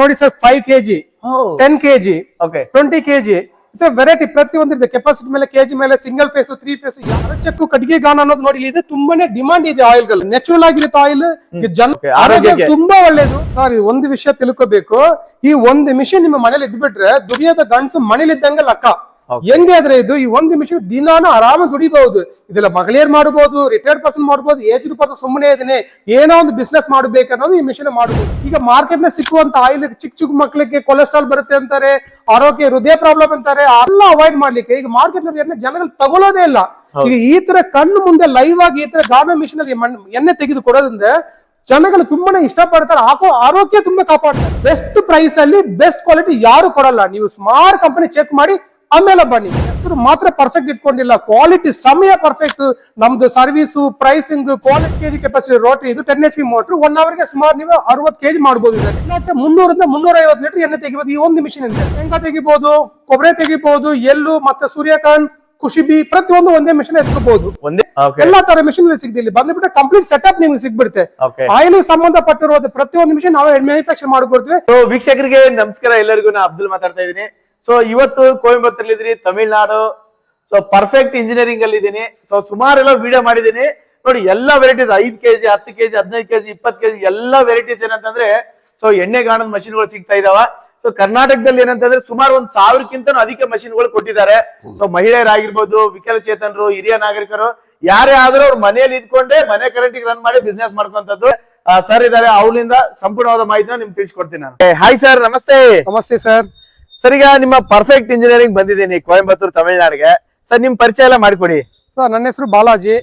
ನೋಡಿ sir five KG ten KG twenty KG variety ಪ್ರತಿ ಒಂದಿದೆ ಕೆಪಾಸಿಟಿ ಮೇಲೆ ಕೆಜಿ ಮೇಲೆ ಸಿಂಗಲ್ ಫೇಸ್ ತ್ರೀ ಫೇಸ್ ಯಾರ ಚೆಕ್ಕು ಕಟ್ಟಿಗೆ ಗಾನ ಅನ್ನೋದು ನೋಡಿ ಇದೆ. ತುಂಬಾನೇ ಡಿಮಾಂಡ್ ಇದೆ ಆಯಿಲ್ಗಳು. ನ್ಯಾಚುರಲ್ ಆಗಿರುತ್ತೆ ಆಯಿಲ್ ಜನ ಆರೋಗ್ಯ ಆರೋಗ್ಯಕ್ಕೆ. ತುಂಬಾ ಒಳ್ಳೇದು. ಸರ್ ಒಂದು ವಿಷಯ ತಿಳ್ಕೋಬೇಕು. ಈ ಒಂದು ಮಿಷಿನ್ ನಿಮ್ಮ ಮನೇಲಿ ಇದ್ಬಿಟ್ರೆ ದುಡಿಯೋದ ಗಂಡಸು ಮನೇಲಿ ಇದ್ದಂಗೆ Okay. ಹೆಂಗೆ ಆದ್ರೆ ಇದು ಈ ಒಂದ್ ನಿಮಿಷ ದಿನಾನು ಆರಾಮಾಗಿ ದುಡಿಬಹುದು. ಇದೆಲ್ಲ ಮಗಳೇರ್ ಮಾಡಬಹುದು ರಿಟೈರ್ಡ್ ಪರ್ಸನ್ ಮಾಡಬಹುದು ಏಜ್ ಪರ್ಸನ್ ಸುಮ್ಮನೆ ಇದನ್ನೇ ಏನೋ ಒಂದು ಬಿಸ್ನೆಸ್ ಮಾಡಬೇಕು ಅನ್ನೋದು ಈ ಮಿಷನ್ ಮಾಡಬಹುದು ಈಗ ಮಾರ್ಕೆಟ್ನ ಸಿಕ್ಕುವಂತ ಆಯಿಲ್ ಚಿಕ್ಕ ಚಿಕ್ಕ ಮಕ್ಕಳಿಗೆ ಕೊಲೆಸ್ಟ್ರಾಲ್ ಬರುತ್ತೆ ಅಂತಾರೆ ಆರೋಗ್ಯ ಹೃದಯ ಪ್ರಾಬ್ಲಮ್ ಅಂತಾರೆ ಎಲ್ಲ ಅವಾಯ್ಡ್ ಮಾಡ್ಲಿಕ್ಕೆ ಈಗ ಮಾರ್ಕೆಟ್ನಲ್ಲಿ ಎಣ್ಣೆ ಜನಗಳು ತಗೊಳೋದೇ ಇಲ್ಲ. ಈಗ ಈ ತರ ಕಣ್ಣು ಮುಂದೆ ಲೈವ್ ಆಗಿ ಈ ತರ ಗಾನ ಮಿಷಿನ್ ಅಲ್ಲಿ ಎಣ್ಣೆ ತೆಗೆದು ಕೊಡೋದ್ರಿಂದ ಜನಗಳು ತುಂಬಾನೇ ಇಷ್ಟಪಡ್ತಾರೆ ಹಾಕೋ ಆರೋಗ್ಯ ತುಂಬಾ ಕಾಪಾಡ್ತಾರೆ. ಬೆಸ್ಟ್ ಪ್ರೈಸ್ ಅಲ್ಲಿ ಬೆಸ್ಟ್ ಕ್ವಾಲಿಟಿ ಯಾರು ಕೊಡಲ್ಲ. ನೀವು ಸ್ಮಾರ್ಟ್ ಕಂಪನಿ ಚೆಕ್ ಮಾಡಿ ಆಮೇಲೆ ಬನ್ನಿ. ಹೆಸರು ಮಾತ್ರ ಪರ್ಫೆಕ್ಟ್ ಇಟ್ಕೊಂಡಿಲ್ಲ. ಕ್ವಾಲಿಟಿ ಸಮಯ ಪರ್ಫೆಕ್ಟ್ ನಮ್ದು service pricing quality KG capacity rotary ಇದು ten H P motor one ಅವರ್ಗೆ ಸುಮಾರು ನೀವು ಅರವತ್ತು ಕೆಜಿ ಮಾಡಬಹುದು ಇದಕ್ಕೆ ಮುನ್ನೂರಿಂದ ಮುನ್ನೂರ ಐವತ್ತು ಲೀಟರ್ ಎಣ್ಣೆ ತೆಗಿಬಹುದು ಈ ಒಂದು ಮಿಷಿನ್ ಇದೆ. ಶೇಂಗಾ ತೆಗಿಬಹುದು ಕೊಬ್ಬರಿ ತೆಗಿಬಹುದು ಎಳ್ಳು ಮತ್ತೆ ಸೂರ್ಯಕಾಂತ್ ಕುಶಿಬಿ ಪ್ರತಿಯೊಂದು ಒಂದೇ ಮಿಷಿನ್ ಎತ್ಕೋಬಹುದು ಎಲ್ಲಾ ತರ ಮಿಷಿನ್ ಸಿಗ್ತಿಲ್ಲ ಇಲ್ಲಿ ಬಂದ್ಬಿಟ್ಟು ಕಂಪ್ಲೀಟ್ ಸೆಟಪ್ ನಿಮ್ಗೆ ಸಿಗ್ಬಿಡುತ್ತೆ. ಆಯಿಲ್ ಸಂಬಂಧಪಟ್ಟಿರೋದು ಪ್ರತಿಯೊಂದು ಮಿಷಿನ್ ನಾವು ಮ್ಯಾನುಫ್ಯಾಕ್ಚರ್ ಮಾಡಿಕೊಡ್ತೀವಿ. ವೀಕ್ಷಕರಿಗೆ ನಮಸ್ಕಾರ. ಎಲ್ಲರಿಗೂ ನಾ ಅಬ್ದುಲ್ ಮಾತಾಡ್ತಾ ಇದ್ದೀನಿ. ಸೊ ಇವತ್ತು ಕೊಯಂಬತ್ತೂರಲ್ಲಿ ಇದ್ರಿ ತಮಿಳ್ನಾಡು. ಸೊ ಪರ್ಫೆಕ್ಟ್ ಇಂಜಿನಿಯರಿಂಗ್ ಅಲ್ಲಿ ಇದೀನಿ ಸೊ ಸುಮಾರು ಎಲ್ಲ ವಿಡಿಯೋ ಮಾಡಿದೀನಿ ನೋಡಿ, ಎಲ್ಲಾ ವೆರೈಟೀಸ್ ಐದ್ ಕೆಜಿ, ಹತ್ತು ಕೆಜಿ, ಹದಿನೈದು ಕೆಜಿ, ಇಪ್ಪತ್ತು ಕೆಜಿ, ಎಲ್ಲಾ ವೆರೈಟೀಸ್ ಏನಂತಂದ್ರೆ ಸೊ ಎಣ್ಣೆ ಗಾಣದ ಮಷಿನ್ಗಳು ಸಿಗ್ತಾ ಇದಾವ. ಸೊ ಕರ್ನಾಟಕದಲ್ಲಿ ಏನಂತಂದ್ರೆ, ಸುಮಾರು ಒಂದ್ ಸಾವಿರಕ್ಕಿಂತ ಅಧಿಕ ಮಷಿನ್ಗಳು ಕೊಟ್ಟಿದ್ದಾರೆ. ಸೊ ಮಹಿಳೆಯರಾಗಿರ್ಬೋದು, ವಿಕಲಚೇತನರು, ಹಿರಿಯ ನಾಗರಿಕರು, ಯಾರೇ ಆದ್ರೂ ಅವ್ರ ಮನೆಯಲ್ಲಿ ಇದ್ಕೊಂಡೆ ಮನೆ ಕರೆಂಟ್ ರನ್ ಮಾಡಿ ಬಿಸ್ನೆಸ್ ಮಾಡ್ಕೊಂತದ್ದು. ಸರ್ ಇದಾರೆ ಅವಳಿಂದ ಸಂಪೂರ್ಣವಾದ ಮಾಹಿತಿನ ನಿಮ್ಗೆ ತಿಳಿಸ್ಕೊಡ್ತೀನಿ ನಾನು. ಹಾಯ್ ಸರ್ ನಮಸ್ತೆ. ನಮಸ್ತೆ ಸರ್ ಸರ್ ಈಗ ನಿಮ್ಮ ಪರ್ಫೆಕ್ಟ್ ಇಂಜಿನಿಯರಿಂಗ್ ಬಂದಿದ್ದೀನಿ ಕೊಯಂಬತ್ತೂರು ತಮಿಳ್ನಾಡಿಗೆ ಸರ್ ನಿಮ್ಮ ಪರಿಚಯ ಎಲ್ಲ ಮಾಡಿಕೊಡಿ. ಸರ್ ನನ್ನ ಹೆಸರು ಬಾಲಾಜಿ.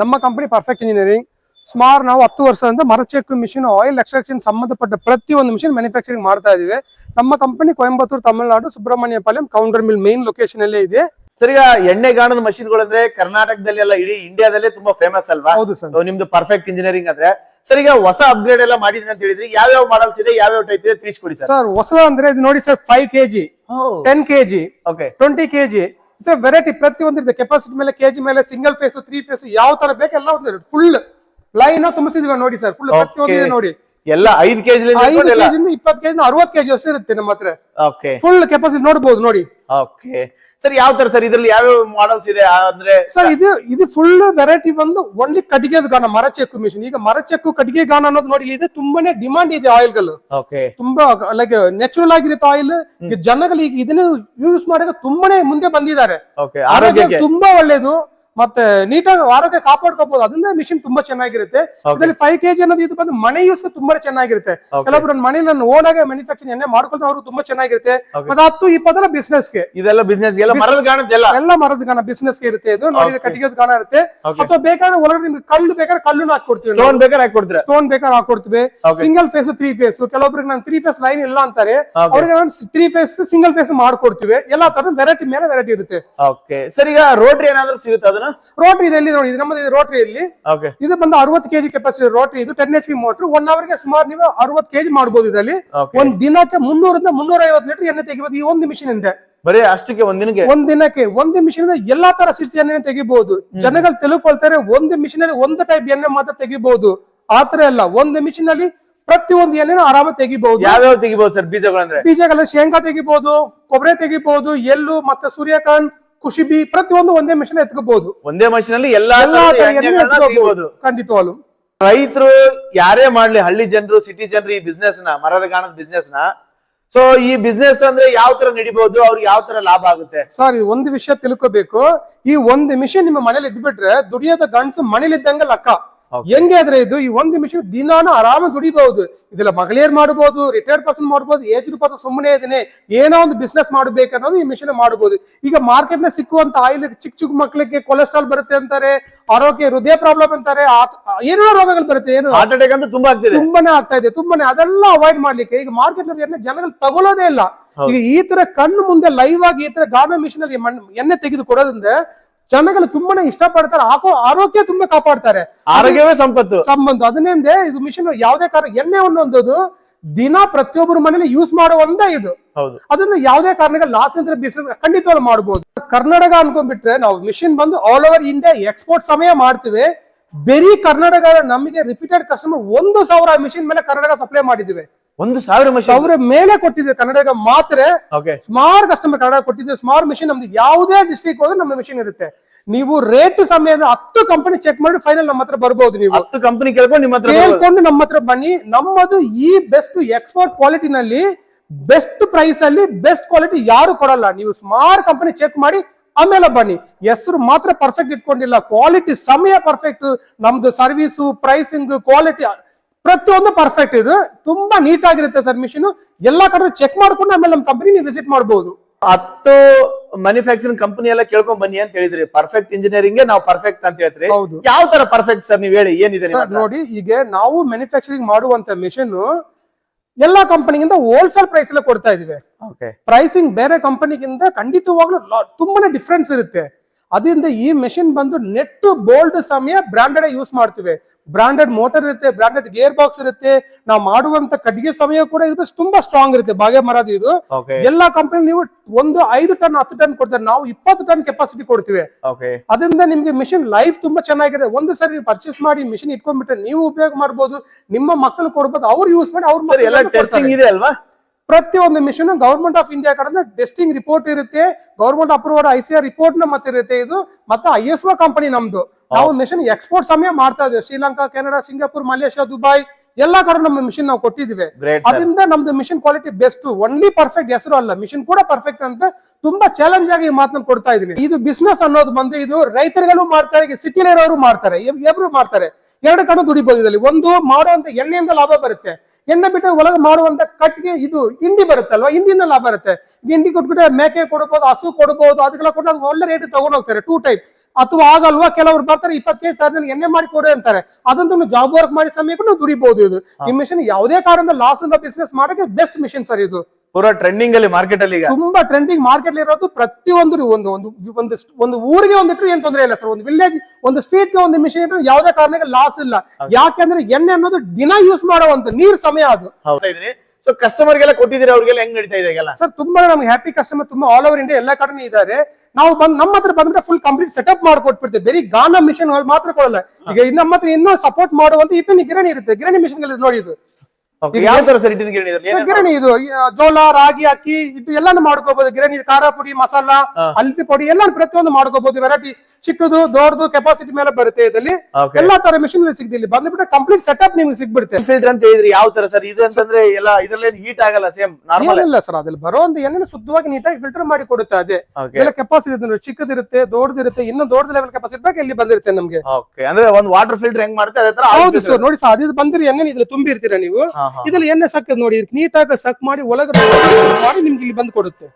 ನಮ್ಮ ಕಂಪನಿ ಪರ್ಫೆಕ್ಟ್ ಇಂಜಿನಿಯರಿಂಗ್ ಸುಮಾರು ನಾವು ಹತ್ತು ವರ್ಷದಿಂದ ಮರಚೆಕ್ಕು ಮಿಷಿನ್ ಆಯಿಲ್ ಎಕ್ಸ್ಟ್ರಾಕ್ಷನ್ ಸಂಬಂಧಪಟ್ಟ ಪ್ರತಿಯೊಂದು ಮಿಷಿನ್ ಮ್ಯಾನುಫ್ಯಾಕ್ಚರಿಂಗ್ ಮಾಡ್ತಾ ಇದೀವಿ ನಮ್ಮ company Coimbatore Tamil Nadu Subramaniapalayam counter mill main location ಅಲ್ಲೇ ಇದೆ. ಸರ್ ಈಗ ಎಣ್ಣೆ ಗಾಣದ ಮಷಿನ್ಗಳು ಅಂದ್ರೆ ಕರ್ನಾಟಕದಲ್ಲಿ ಎಲ್ಲ ಇಡೀ ಇಂಡಿಯಾದಲ್ಲೇ ತುಂಬಾ ಫೇಮಸ್ ಅಲ್ವಾ? ಹೌದು ಸರ್. ನಿಮ್ದು ಪರ್ಫೆಕ್ಟ್ ಇಂಜಿನಿಯರಿಂಗ್ ಅಂದ್ರೆ ಸರ್ ಈಗ ಹೊಸ ಅಪ್ಗ್ರೇಡ್ ಎಲ್ಲ ಮಾಡಿದ್ರಿ ಅಂತ ಹೇಳಿದ್ರಿ. ಯಾವ್ಯಾವ ಮಾಡಲ್ಸ್ ಇದೆ ಯಾವ್ಯಾವ ಟೈಪ್ ಇದೆ ತಿಳಿಸ್ಕೊಡಿ ಸರ್. ಸರ್ ಹೊಸ ಅಂದ್ರೆ ಇದು ನೋಡಿ sir five KG ten KG okay twenty KG variety ಪ್ರತಿಯೊಂದು ಇದೆ. ಕೆಪಾಸಿಟಿ ಮೇಲೆ ಕೆಜಿ ಮೇಲೆ ಸಿಂಗಲ್ ಫೇಸ್ ತ್ರೀ ಫೇಸ್ ಯಾವ ತರ ಬೇಕೆಲ್ಲ ಎಲ್ಲ ಒಂದು ಫುಲ್ ಲೈನ್ ತುಂಬಿಸಿದ್ವಿ ನೋಡಿ ಸರ್. ಫುಲ್ ಪ್ರತಿಯೊಂದು ಇದೆ ನೋಡಿ. ಎಲ್ಲ ಐದು ಕೆಜಿ ಇಪ್ಪತ್ತು ಕೆಜಿ ಅರವತ್ತು ಕೆಜಿ ಅಷ್ಟು ಇರುತ್ತೆ ನಮ್ಮ ಹತ್ರ. ಫುಲ್ ಕೆಪಾಸಿಟಿ ನೋಡಬಹುದು ನೋಡಿ. ಓಕೆ ಸರ್ ಯಾವ ತರ ಸರ್? ಇದ್ರಲ್ಲಿ ಯಾವ್ಯಾವ ಮಾಡಲ್ಸ್ ಇದೆ? ಅಂದ್ರೆ ಸರ್ ಇದು ಇದು ಫುಲ್ ವೆರೈಟಿ ಬಂದು ಒಳ್ಳೆ ಕಟ್ಟಿಗೆ ಗಾನ ಮರ ಚೆಕ್ಕು ಮಿಷಿನ್ ಈಗ ಮರ ಚೆಕ್ಕು ಕಟ್ಟಿಗೆ ಗಾನ ಅನ್ನೋದು ನೋಡಿ ಇದೆ ತುಂಬಾನೇ ಡಿಮಾಂಡ್ ಇದೆ ಆಯಿಲ್ಗಳು. ತುಂಬಾ ಲೈಕ್ ನ್ಯಾಚುರಲ್ ಆಗಿರುತ್ತೆ ಆಯಿಲ್ ಜನಗಳು ಈಗ ಇದನ್ನ ಯೂಸ್ ಮಾಡಕ್ಕೆ ತುಂಬಾನೇ ಮುಂದೆ ಬಂದಿದ್ದಾರೆ. ಆರೋಗ್ಯಕ್ಕೆ. ತುಂಬಾ ಒಳ್ಳೇದು. ಮತ್ತೆ ನೀಟಾಗಿ ಆರೋಗ್ಯ ಕಾಪಾಡ್ಕೋಬಹುದು ಅದರಿಂದ ಮಿಷಿನ್ ತುಂಬಾ ಚೆನ್ನಾಗಿರುತ್ತೆ. ಇದರಲ್ಲಿ ಫೈವ್ ಕೆಜಿ ಅನ್ನೋದು ಇದು ಬಂದು ಮನೆ ಯೂಸ್ ತುಂಬಾ ಚೆನ್ನಾಗಿರುತ್ತೆ. ಕೆಲವೊಬ್ಬರು ಕೆಲವೊಬ್ರು ನನ್ನ ಮನೇಲಿ ನಾನು ಓನ್ ಆಗಿ ಮ್ಯಾನುಫ್ಯಾಕ್ಚರಿಂಗ್ ಎಣ್ಣೆ ಮಾಡ್ಕೊಂಡು ಅವರು ತುಂಬಾ ಚೆನ್ನಾಗಿರುತ್ತೆ. ಮತ್ತೆ ಹತ್ತು ಇಪ್ಪತ್ತರ ಬಿಸ್ನೆಸ್ಗೆ. ಇದೆಲ್ಲ ಬಿಸ್ನೆಸ್ ಎಲ್ಲ ಮರದ ಗಾಣ ಎಲ್ಲ? ಮರದ ಗಾನ ಬಿಸ್ನೆಸ್ಗೆ ಇರುತ್ತೆ ಇದು. ನೋಡಿ ಕಟ್ಟಿಗೆದ ಗಾಣ ಇರುತ್ತೆ. ಅಥವಾ ಬೇಕಾದ್ರೆ ಒಳಗಡೆ ನಿಮ್ಗೆ ಕಲ್ಲು ಬೇಕಾದ್ರೆ ಕಲ್ಲು ಹಾಕೊಡ್ತೀವಿ ಸ್ಟೋನ್ ಬೇಕಾದ್ರೆ ಹಾಕೊಡ್ತೀವಿ ಸ್ಟೋನ್ ಬೇಕಾದ್ರೆ ಹಾಕೊಡ್ತೀವಿ. ಸಿಂಗಲ್ ಫೇಸ್ ತ್ರೀ ಫೇಸ್ ಕೆಲವೊಬ್ರಿಗೆ ನಾನು ತ್ರೀ ಫೇಸ್ ಲೈನ್ ಇಲ್ಲ ಅಂತಾರೆ. ಅವ್ರಿಗೆ ನಾನು ತ್ರೀ ಫೇಸ್ ಸಿಂಗಲ್ ಫೇಸ್ ಮಾಡ್ಕೊಡ್ತೀವಿ. ಎಲ್ಲಾ ತರ ವೆರೈಟಿ ಮೇಲೆ ವೆರೈಟಿ ಇರುತ್ತೆ. ಓಕೆ ಸರ್ ಈಗ ರೋಟ್ರಿ ಏನಾದ್ರು ಸಿಗುತ್ತೆ ಅದನ್ನ? ರೋಟ್ರಿ ಇದೆ ಇಲ್ಲಿ ನೋಡಿ ಇದು ನಮ್ಮದು ರೋಟ್ರಿ ಇಲ್ಲಿ. ಓಕೆ ಇದು ಬಂದು ಅರವತ್ತು ಕೆಜಿ ಕೆಪಾಸಿಟಿ ರೋಟ್ರಿ ಇದು ten H P motor one ಅವರ್ಗೆ ಸುಮಾರು ನೀವು ಅರವತ್ತು ಕೆಜಿ ಮಾಡಬಹುದು ಇದರಲ್ಲಿ. ಒಂದ್ ದಿನಕ್ಕೆ ಮುನ್ನೂರಿಂದ ಮುನ್ನೂರ ಐವತ್ತು ಲೀಟರ್ ಎಣ್ಣೆ ತೆಗಿಬಹುದು ಈ ಒಂದು ಮಿಷಿನ್ ಇಂದ. ಬರೀ ಅಷ್ಟಕ್ಕೆ ಒಂದ್ ದಿನಕ್ಕೆ? ಒಂದ್ ದಿನಕ್ಕೆ ಒಂದ್ ಮಿಷಿನ್ ಎಲ್ಲಾ ತರ ಸಿಡ್ಸಿ ಎಣ್ಣೆ ತೆಗಿಬಹುದು ಜನಗಳು ತಿಳ್ಕೊಳ್ತಾರೆ ಒಂದು ಮಿಷಿನ್ ಅಲ್ಲಿ ಒಂದು ಟೈಪ್ ಎಣ್ಣೆ ಮಾತ್ರ ತೆಗಿಬಹುದು ಆತರ ಅಲ್ಲ ಒಂದು ಮಿಷಿನ್ ಅಲ್ಲಿ ಪ್ರತಿ ಒಂದು ಎಣ್ಣೆನೂ ಆರಾಮಾಗಿ ತೆಗಿಬಹುದು ಯಾವ್ಯಾವ ತೆಗಿಬಹುದು ಸರ್ ಬೀಜಗಳಂದ್ರೆ? ಬೀಜಗಳ ಶೇಂಗಾ ತೆಗಿಬಹುದು ಕೊಬ್ಬರಿ ತೆಗಿಬಹುದು ಎಲ್ಲು ಮತ್ತೆ ಸೂರ್ಯಕಾಂತ್ ಕುಶಿಬಿ ಪ್ರತಿಯೊಂದು ಒಂದೇ ಮಿಷನ್ ಎತ್ಕೋಬಹುದು ಒಂದೇ ಮಷಿನ್ ಅಲ್ಲಿ ಎಲ್ಲಾ ಎಲ್ಲಾ ತರದ ತರ ಎಣ್ಣೆ ಎಣ್ಣೆಗಳನ್ನ ಎತ್ಕೋಬಹುದು ಖಂಡಿತವಾಗ್ಲು ರೈತರು ಯಾರೇ ಮಾಡ್ಲಿ ಹಳ್ಳಿ ಜನರು ಸಿಟಿ ಜನರು ಈ ಬಿಸ್ನೆಸ್ನ ಮರದ ಗಾಣದ ಬಿಸ್ನೆಸ್ನ ಸೊ ಈ ಬಿಸ್ನೆಸ್ ಅಂದ್ರೆ ಯಾವ ತರ ನಡಿಬಹುದು ಅವ್ರಿಗೆ ಯಾವ ತರ ಲಾಭ ಆಗುತ್ತೆ? ಸರ್ ಇದು ಒಂದು ವಿಷಯ ತಿಳ್ಕೋಬೇಕು. ಈ ಒಂದು ಮಿಷನ್ ನಿಮ್ಮ ಮನೇಲಿ ಇದ್ಬಿಟ್ರೆ ದುಡಿಯೋದ ಗಂಡಸು ಮನೇಲಿದ್ದಂಗೆ ಲೆಕ್ಕ. Okay. ಹೆಂಗೆ ಆದ್ರೆ ಇದು ಈ ಒಂದು ಮಿಷನ್ ದಿನಾನು ಆರಾಮ ದುಡಿಬಹುದು. ಇದೆಲ್ಲ ಮಗಳೇರ್ ಮಾಡಬಹುದು ರಿಟೈರ್ಡ್ ಪರ್ಸನ್ ಮಾಡಬಹುದು ಏಜ್ ಪರ್ಸನ್ ಸುಮ್ಮನೆ ಇದನ್ನ ಏನೋ ಒಂದು ಬಿಸ್ನೆಸ್ ಮಾಡಬೇಕು ಅನ್ನೋದು ಈ ಮಿಷನ್ ಮಾಡಬಹುದು ಈಗ ಮಾರ್ಕೆಟ್ನಲ್ಲಿ ಸಿಕ್ಕುವಂತ ಆಯಿಲ್ ಚಿಕ್ಕ ಚಿಕ್ಕ ಮಕ್ಕಳಿಗೆ ಕೊಲೆಸ್ಟ್ರಾಲ್ ಬರುತ್ತೆ ಅಂತಾರೆ ಆರೋಗ್ಯ ಹೃದಯ ಪ್ರಾಬ್ಲಮ್ ಅಂತಾರೆ ಏನೇನೋ ರೋಗಗಳು ಬರುತ್ತೆ ಏನು? ಹಾರ್ಟ್ ಅಟ್ಯಾಕ್ ಅಂತ ತುಂಬಾ ಆಗ್ತಿದೆ. ತುಂಬಾನೇ ಆಗ್ತಾ ಇದೆ ತುಂಬಾನೇ. ಅದೆಲ್ಲ ಅವಾಯ್ಡ್ ಮಾಡ್ಲಿಕ್ಕೆ ಈಗ ಮಾರ್ಕೆಟ್ನಲ್ಲಿ ಎಣ್ಣೆ ಜನಗಳು ತಗೊಳ್ಳೋದೇ ಇಲ್ಲ. ಈಗ ಈ ತರ ಕಣ್ಣು ಮುಂದೆ ಲೈವ್ ಆಗಿ ಈ ತರ ಗಾರ್ಮೆಂಟ್ ಮಿಷಿನ್ ಅಲ್ಲಿ ಎಣ್ಣೆ ತೆಗೆದು ಕೊಡೋದ್ರಿಂದ ಜನಗಳು ತುಂಬಾನೇ ಇಷ್ಟಪಡ್ತಾರೆ. ಹಾಕೋ ಆರೋಗ್ಯ ತುಂಬಾ ಕಾಪಾಡ್ತಾರೆ. ಆರೋಗ್ಯವೇ ಸಂಪತ್ತು. ಸಂಬಂಧ. ಅದನ್ನೇಂದೆ ಇದು ಮಿಷಿನ್ ಯಾವ್ದೇ ಕಾರಣ ಎಣ್ಣೆ ಒಂದೊಂದು ದಿನ ಪ್ರತಿಯೊಬ್ಬರ ಮನೇಲಿ ಯೂಸ್ ಮಾಡೋ ಒಂದೇ ಇದು. ಅದನ್ನ ಯಾವ್ದೇ ಕಾರಣಕ್ಕೆ ಲಾಸ್ ಅಂತ ಬಿಸಿನೆಸ್ ಖಂಡಿತವಾಗ್ಲೂ ಮಾಡಬಹುದು ಕರ್ನಾಟಕ ಅನ್ಕೊಂಡ್ಬಿಟ್ರೆ ನಾವು ಮಿಷಿನ್ ಬಂದು ಆಲ್ ಓವರ್ ಇಂಡಿಯಾ ಎಕ್ಸ್ಪೋರ್ಟ್ ಸಮಯ ಮಾಡ್ತೀವಿ. ಬರೀ ಕರ್ನಾಟಕ ನಮಗೆ ರಿಪೀಟೆಡ್ ಕಸ್ಟಮರ್ ಒಂದು ಸಾವಿರ ಮಿಷಿನ್ ಮೇಲೆ ಕರ್ನಾಟಕ ಸಪ್ಲೈ ಮಾಡಿದಿವೆ. ಒಂದು ಸಾವಿರ ಮಷೀನ್ ಸಾವಿರ ಮೇಲೆ ಕೊಟ್ಟಿದ್ವಿ ಕನ್ನಡ ಮಾತ್ರ ಓಕೆ ಸುಮಾರು ಕಸ್ಟಮರ್ ಕನ್ನಡ ಕೊಟ್ಟಿದ್ವಿ. ಸ್ಮಾರ್ ಮಿಷಿನ್ ನಮ್ದು ಯಾವುದೇ ಡಿಸ್ಟ್ರಿಕ್ಟ್ ಹೋದ್ರೆ ನಮ್ಮ ಮಿಷಿನ್ ಇರುತ್ತೆ. ನೀವು ರೇಟ್ ಸಮಯದ ಹತ್ತು ಕಂಪನಿ ಚೆಕ್ ಮಾಡಿ ಫೈನಲ್ ನಮ್ಮ ಹತ್ರ ಬರ್ಬೋದು ನೀವು. ಹತ್ತು ಕಂಪನಿ ಕೇಳ್ಕೊಂಡು ನಿಮ್ಮ ಹತ್ರ. ಕೇಳ್ಕೊಂಡು ನಮ್ಮ ಹತ್ರ ಬನ್ನಿ. ನಮ್ಮದು ಈ ಬೆಸ್ಟ್ ಎಕ್ಸ್ಪೋರ್ಟ್ ಕ್ವಾಲಿಟಿನಲ್ಲಿ ಬೆಸ್ಟ್ ಪ್ರೈಸ್ ಅಲ್ಲಿ ಬೆಸ್ಟ್ ಕ್ವಾಲಿಟಿ ಯಾರು ಕೊಡಲ್ಲ. ನೀವು ಸ್ಮಾರ್ಟ್ ಕಂಪನಿ ಚೆಕ್ ಮಾಡಿ ಆಮೇಲೆ ಬನ್ನಿ. ಹೆಸರು ಮಾತ್ರ ಪರ್ಫೆಕ್ಟ್ ಇಟ್ಕೊಂಡಿಲ್ಲ. ಕ್ವಾಲಿಟಿ ಸಮಯ ಪರ್ಫೆಕ್ಟ್ ನಮ್ದು ಸರ್ವಿಸು ಪ್ರೈಸಿಂಗ್ ಕ್ವಾಲಿಟಿ ಪ್ರತಿಯೊಂದು ಪರ್ಫೆಕ್ಟ್ ಇದು. ತುಂಬಾ ನೀಟ್ ಆಗಿರುತ್ತೆ ಸರ್ ಮಿಷಿನ್ ಎಲ್ಲಾ ಕಡೆ ಚೆಕ್ ಮಾಡ್ಕೊಂಡು ಆಮೇಲೆ ನಮ್ಮ ಕಂಪನಿ ನೀವು ವಿಸಿಟ್ ಮಾಡಬಹುದು ಹತ್ತು ಮ್ಯಾನುಫ್ಯಾಕ್ಚರಿಂಗ್ ಕಂಪನಿ ಎಲ್ಲ ಕೇಳ್ಕೊಂಡ್ ಬನ್ನಿ ಅಂತ ಹೇಳಿದ್ರಿ. ಪರ್ಫೆಕ್ಟ್ ಇಂಜಿನಿಯರಿಂಗ್ ನಾವು ಪರ್ಫೆಕ್ಟ್ ಅಂತ ಹೇಳ್ತೀರಿ. ಹೌದು. ಯಾವ ತರ ಪರ್ಫೆಕ್ಟ್ ಸರ್ ನೀವು ಹೇಳಿ? ಏನಿದೆ ಸರ್ ನೋಡಿ ಈಗ ನಾವು ಮ್ಯಾನುಫ್ಯಾಕ್ಚರಿಂಗ್ ಮಾಡುವಂತ ಮಿಷಿನ್ ಎಲ್ಲಾ ಕಂಪನಿಗಿಂತ ಹೋಲ್ಸೇಲ್ ಪ್ರೈಸ್ ಎಲ್ಲ ಕೊಡ್ತಾ ಇದೀವಿ. ಪ್ರೈಸಿಂಗ್ ಬೇರೆ ಕಂಪನಿಗಿಂತ ಖಂಡಿತವಾಗ್ಲೂ ತುಂಬಾನೇ ಡಿಫ್ರೆನ್ಸ್ ಇರುತ್ತೆ. ಅದರಿಂದ ಈ ಮೆಷಿನ್ ಬಂದು ನೆಟ್ ಬೋಲ್ಡ್ ಸಮಯ ಬ್ರಾಂಡೆಡ್ ಯೂಸ್ ಮಾಡ್ತೀವಿ. ಬ್ರಾಂಡೆಡ್ ಮೋಟರ್ ಇರುತ್ತೆ ಬ್ರಾಂಡೆಡ್ ಗೇರ್ ಬಾಕ್ಸ್ ಇರುತ್ತೆ. ನಾವು ಮಾಡುವಂತ ಕಟ್ಟಿಗೆ ಸಮಯ ಕೂಡ ಇದು ತುಂಬಾ ಸ್ಟ್ರಾಂಗ್ ಇರುತ್ತೆ. ಬಾಗೆ ಮರದ ಇದು. ಎಲ್ಲಾ ಕಂಪನಿ ನೀವು ಒಂದು ಐದು ಟನ್ ಹತ್ತು ಟನ್ ಕೊಡ್ತಾರೆ. ನಾವು ಇಪ್ಪತ್ತು ಟನ್ ಕೆಪಾಸಿಟಿ ಕೊಡ್ತೀವಿ. ಅದರಿಂದ ನಿಮ್ಗೆ ಮಿಷಿನ್ ಲೈಫ್ ತುಂಬಾ ಚೆನ್ನಾಗಿದೆ. ಒಂದು ಸರಿ ನೀವು ಪರ್ಚೇಸ್ ಮಾಡಿ ಮಿಷಿನ್ ಇಟ್ಕೊಂಡ್ಬಿಟ್ರೆ ನೀವು ಉಪಯೋಗ ಮಾಡಬಹುದು ನಿಮ್ಮ ಮಕ್ಕಳು ಕೊಡ್ಬೋದು ಅವ್ರು ಯೂಸ್ ಮಾಡಿ ಅವ್ರ ಇದೆ ಅಲ್ವಾ? ಪ್ರತಿಯೊಂದು ಮಿಷನ್ ಗವರ್ಮೆಂಟ್ ಆಫ್ ಇಂಡಿಯಾ ಕಡೆ ಟೆಸ್ಟಿಂಗ್ ರಿಪೋರ್ಟ್ ಇರುತ್ತೆ. Government approved I C R ರಿಪೋರ್ಟ್ನ ಮತ್ತೆ ಇರುತ್ತೆ ಇದು. ಮತ್ತೆ ಐ ಎಸ್ ಒ ಕಂಪನಿ ನಮ್ದು. ನಾವು ಮಿಷನ್ ಎಕ್ಸ್ಪೋರ್ಟ್ ಸಮಯ ಮಾಡ್ತಾ ಇದ್ದೇವೆ. Sri Lanka Canada Singapore Malaysia Dubai ಎಲ್ಲಾ ಕಡೆ ನಮ್ಮ ಮಿಷನ್ ನಾವು ಕೊಟ್ಟಿದ್ದೀವಿ. ಅದರಿಂದ ನಮ್ದು machine quality best only perfect ಹೆಸರು ಅಲ್ಲ. ಮಿಷನ್ ಕೂಡ ಪರ್ಫೆಕ್ಟ್ ಅಂತ ತುಂಬಾ ಚಾಲೆಂಜ್ ಆಗಿ ಮಾತನ್ನ ಕೊಡ್ತಾ ಇದೀನಿ ಇದು ಬಿಸ್ನೆಸ್ ಅನ್ನೋದು ಬಂದು ಇದು ರೈತರುಗಳು ಮಾಡ್ತಾರೆ ಸಿಟಿಲಿರೋರು ಮಾಡ್ತಾರೆ ಎಬ್- ಎಬ್ರು ಮಾಡ್ತಾರೆ. ಎರಡು ಕಡೆ ದುಡಿಬಹುದು ಇದರಲ್ಲಿ. ಒಂದು ಮಾಡುವಂತ ಎಣ್ಣೆಯಿಂದ ಲಾಭ ಬರುತ್ತೆ. ಎಣ್ಣೆ ಬಿಟ್ಟು ಒಳಗೆ ಮಾಡುವಂತ ಕಟ್ಟಿಗೆ ಇದು ಹಿಂಡಿ ಬರುತ್ತಲ್ವಾ? ಹಿಂಡಿಯಿಂದ ಲಾಭ ಬರುತ್ತೆ. ಹಿಂಡಿ ಕೊಟ್ಬಿಟ್ಟು ಮೇಕೆ ಕೊಡ್ಬೋದು ಹಸು ಕೊಡ್ಬೋದು ಅದಕ್ಕೆಲ್ಲ ಕೊಟ್ಟು ಅದು ಒಳ್ಳೆ ರೇಟ್ ತಗೊಂಡು ಹೋಗ್ತಾರೆ ಟೂ ಟೈಪ್ ಅಥವಾ ಆಗಲ್ವಾ? ಕೆಲವರು ಬರ್ತಾರೆ ಇಪ್ಪತ್ತೈದು ಕೆಜಿ ತರ ಎಣ್ಣೆ ಮಾಡಿ ಕೊಡು ಅಂತಾರೆ. ಅದಂತೂ ಜಾಬ್ ವರ್ಕ್ ಮಾಡಿ ಸಮಯಕ್ಕೂ ನಾವು ದುಡಿಬಹುದು ಇದು. ಈ ಮಿಷನ್ ಯಾವುದೇ ಕಾರಣದ ಲಾಸ್ ಇಲ್ಲ ಬಿಸ್ನೆಸ್ ಮಾಡಕ್ಕೆ ಬೆಸ್ಟ್ ಮಿಷನ್ ಸರ್ ಇದು. ಪೂರಾ ಟ್ರೆಂಡಿಂಗ್ ಅಲ್ಲಿ ಮಾರ್ಕೆಟ್ ಅಲ್ಲಿ ಈಗ. ತುಂಬಾ ಟ್ರೆಂಡಿಂಗ್ ಮಾರ್ಕೆಟ್ ಇರೋದು ಪ್ರತಿಯೊಂದು ಒಂದು ಒಂದು ಒಂದು ಒಂದು ಊರಿಗೆ ಒಂದಿಟ್ರು ಏನ್ ತೊಂದರೆ ಇಲ್ಲ ಸರ್ ಒಂದು ವಿಲೇಜ್ ಒಂದು ಸ್ಟ್ರೀಟ್ಗೆ ಒಂದು ಮಿಷಿನ್ ಇಟ್ಟರೆ ಯಾವುದೇ ಕಾರಣಕ್ಕೆ ಲಾಸ್ ಇಲ್ಲ. ಯಾಕೆಂದ್ರೆ ಎಣ್ಣೆ ಅನ್ನೋದು ದಿನ ಯೂಸ್ ಮಾಡುವಂತ ನೀರ್ ಸಮಯ ಅದು. ಸೊ ಕಸ್ಟಮರ್ ಗೆಲ್ಲ ಕೊಟ್ಟಿದ್ದೀರಿ ಅವ್ರಿಗೆಲ್ಲ ಹೆಂಗ್ ನಡೀತಾ ಇದೆ ಸರ್ ತುಂಬಾ ನಮ್ಗೆ ಹ್ಯಾಪಿ ಕಸ್ಟಮರ್ ತುಂಬಾ ಆಲ್ ಓವರ್ ಇಂಡಿಯಾ ಎಲ್ಲಾ ಕಡೆ ಇದ್ದಾರೆ. ನಾವು ಬಂದ್ ನಮ್ಮ ಹತ್ರ ಬಂದ್ರೆ ಫುಲ್ ಕಂಪ್ಲೀಟ್ ಸೆಟಪ್ ಮಾಡ್ಕೊಟ್ಬಿಡ್ತೀವಿ. ಬರೀ ಗಾನ ಮಿಷನ್ ಮಾತ್ರ ಕೊಡಲ್ಲ. ಈಗ ಇನ್ನ ನಮ್ಮ ಹತ್ರ ಇನ್ನೂ ಸಪೋರ್ಟ್ ಮಾಡುವಂತ ಇಟ್ಟು ಗಿರಣಿ ಇರುತ್ತೆ. ಗಿರಣಿ ಮಿಷನ್ ನೋಡಿ ಇದು. ಯಾವ ತರ ಸರ್ ಗಿರಣಿ ಇದು ಜೋಳ ರಾಗಿ ಅಕ್ಕಿ ಇದು ಎಲ್ಲಾನು ಮಾಡ್ಕೋಬಹುದು ಗಿರಣಿ ಖಾರ ಪುಡಿ ಮಸಾಲ. ಹಲ್ದಿ ಪುಡಿ ಎಲ್ಲಾನು ಪ್ರತಿಯೊಂದು ಮಾಡ್ಕೋಬಹುದು ವೆರೈಟಿ ಚಿಕ್ಕದು ದೊಡ್ಡದು ಕೆಪಾಸಿಟಿ ಮೇಲೆ ಬರುತ್ತೆ ಇದರಲ್ಲಿ. ಎಲ್ಲಾ ತರ ಮಿಷಿನ್ ಸಿಗುತ್ತೆ ಇಲ್ಲಿ ಬಂದ್ಬಿಟ್ಟು ಕಂಪ್ಲೀಟ್ ಸೆಟಪ್ ನಿಮ್ಗೆ ಸಿಗ್ಬಿಡುತ್ತೆ. ಫಿಲ್ಟರ್ ಅಂತ ಹೇಳಿದ್ರಿ ಯಾವ ತರ ಸರ್ ಇದು ಅಂತಂದ್ರೆ ಎಲ್ಲ ಇದ್ರಲ್ಲಿ ಹೀಟ್ ಆಗಲ್ಲ ಸೇಮ್ ನಾರ್ಮಲ್ ಇಲ್ಲ ಸರ್ ಅದ್ರಲ್ಲಿ ಬರೋ ಒಂದು ಎಣ್ಣೆ ಶುದ್ಧವಾಗಿ ನೀಟಾಗಿ ಫಿಲ್ಟರ್ ಮಾಡಿ ಕೊಡುತ್ತೆ ಅದೇ. ಎಲ್ಲ ಕೆಪಾಸಿಟಿ ಚಿಕ್ಕದಿರುತ್ತೆ ದೊಡ್ಡದಿರುತ್ತೆ ಇನ್ನೂ ದೊಡ್ಡ ಲೆವೆಲ್ ಕೆಪಾಸಿಟಿ ಬೇಕು ಇಲ್ಲಿ ಬಂದಿರುತ್ತೆ ನಮ್ಗೆ. ಅಂದ್ರೆ ಒಂದ್ ವಾಟರ್ ಫಿಲ್ಟರ್ ಹೆಂಗ್ ಮಾಡುತ್ತೆ ಅದೇ ತರ ಹೌದು ಸರ್ ನೋಡಿ ಸರ್ ಅದ್ ಬಂದಿರಿ ಎಣ್ಣೆ ಇದ್ರಲ್ಲಿ ತುಂಬಿರ್ತೀರಾ ನೀವು? ಇದ್ರಲ್ಲಿ ಎಣ್ಣೆ ಸಕ್ ನೋಡಿ ನೀಟಾಗಿ ಸಕ್ ಮಾಡಿ ಒಳಗಡೆ ಮಾಡಿ ನಿಮ್ಗೆ ಇಲ್ಲಿ ಬಂದು ಕೊಡುತ್ತೆ.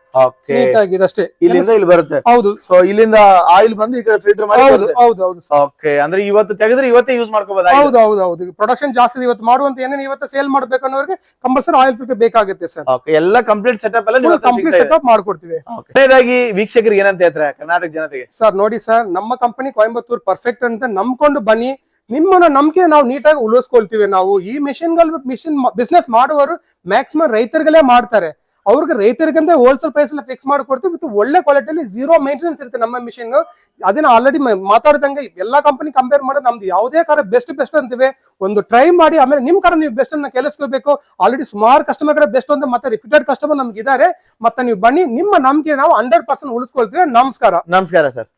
ನೀಟಾಗಿ ಇದಷ್ಟೇ ಇಲ್ಲಿಂದ ಇಲ್ಲಿ ಬರುತ್ತೆ? ಹೌದು. ಸೊ ಇಲ್ಲಿಂದ ಆಯಿಲ್ ಬಂದು ಈ ಕಡೆ ಫಿಲ್ಟರ್ ಮಾಡಿ ಹೌದು ಹೌದು ಹೌದು ಓಕೆ ಅಂದ್ರೆ ಇವತ್ತು ತೆಗೆದ್ರೆ ಇವತ್ತೇ ಯೂಸ್ ಮಾಡ್ಕೋಬಹುದು ಹೌದು ಹೌದು ಹೌದು. ಪ್ರೊಡಕ್ಷನ್ ಜಾಸ್ತಿ. ಇವತ್ತು ಮಾಡುವಂತ ಏನೇನು ಇವತ್ತು ಸೇಲ್ ಮಾಡ್ಬೇಕು ಅನ್ನೋರಿಗೆ ಕಂಪಲ್ಸರಿ ಆಯಿಲ್ ಫಿಲ್ಟರ್ ಬೇಕಾಗುತ್ತೆ ಸರ್ ಓಕೆ ಎಲ್ಲ ಕಂಪ್ಲೀಟ್ ಸೆಟಪ್ ಎಲ್ಲ ಕಂಪ್ಲೀಟ್ ಸೆಟಪ್ ಮಾಡ್ಕೊಡ್ತೀವಿ. ಕೊನೆಯದಾಗಿ ವೀಕ್ಷಕರಿಗೆ ಏನಂತ ಹೇಳ್ತಾರೆ ಕರ್ನಾಟಕ ಜನತೆಗೆ? ಸರ್ ನೋಡಿ ಸರ್ ನಮ್ಮ ಕಂಪನಿ ಕೊಯಂಬತ್ತೂರ್ ಪರ್ಫೆಕ್ಟ್ ಅಂತ ನಂಬ್ಕೊಂಡು ಬನ್ನಿ. ನಿಮ್ಮನ್ನ ನಂಬಿಕೆ ನಾವು ನೀಟಾಗಿ ಉಳಿಸ್ಕೊಳ್ತೀವಿ ನಾವು. ಈ ಮಿಷಿನ್ಗಳು ಮಿಷಿನ್ ಬಿಸ್ನೆಸ್ ಮಾಡುವವರು ಮ್ಯಾಕ್ಸಿಮಮ್ ರೈತರುಗಳೇ ಮಾಡ್ತಾರೆ. ಅವ್ರಿಗೆ ರೈತರಿಗಂತ ಹೋಲ್ಸೇಲ್ ಪ್ರೈಸ್ ಎಲ್ಲ ಫಿಕ್ಸ್ ಮಾಡ್ಕೊಡ್ತೀವಿ ವಿತ್ ಒಳ್ಳೆ ಕ್ವಾಲಿಟಿಯಲ್ಲಿ ಜೀರೋ ಮೇಂಟೆನೆನ್ಸ್ ಇರುತ್ತೆ ನಮ್ಮ ಮಿಷಿನ್ ಅದನ್ನ ಆಲ್ರೆಡಿ ಮಾತಾಡ್ದಂಗೆ ಎಲ್ಲಾ ಕಂಪನಿ ಕಂಪೇರ್ ಮಾಡೋದು ನಮ್ದು ಯಾವುದೇ ಕಾರ ಬೆಸ್ಟ್ ಬೆಸ್ಟ್ ಅಂತೀವಿ. ಒಂದು ಟ್ರೈ ಮಾಡಿ, ಆಮೇಲೆ ನಿಮ್ ಕಾರ ನೀವು ಬೆಸ್ಟ್ ಅನ್ನ ಕೇಳಿಸ್ಕೋಬೇಕು ಆಲ್ರೆಡಿ ಸುಮಾರು ಕಸ್ಟಮರ್ ಕಡೆ ಬೆಸ್ಟ್ ಅಂತ ಮತ್ತೆ ರಿಪೀಟೆಡ್ ಕಸ್ಟಮರ್ ನಮ್ಗೆ ಇದ್ದಾರೆ ಮತ್ತೆ ನೀವು ಬನ್ನಿ, ನಿಮ್ಮ ನಂಬಿಕೆ ನಾವು ಹಂಡ್ರೆಡ್ ಪರ್ಸೆಂಟ್ ಉಳಿಸ್ಕೊಳ್ತೀವಿ. ನಮಸ್ಕಾರ. ನಮಸ್ಕಾರ ಸರ್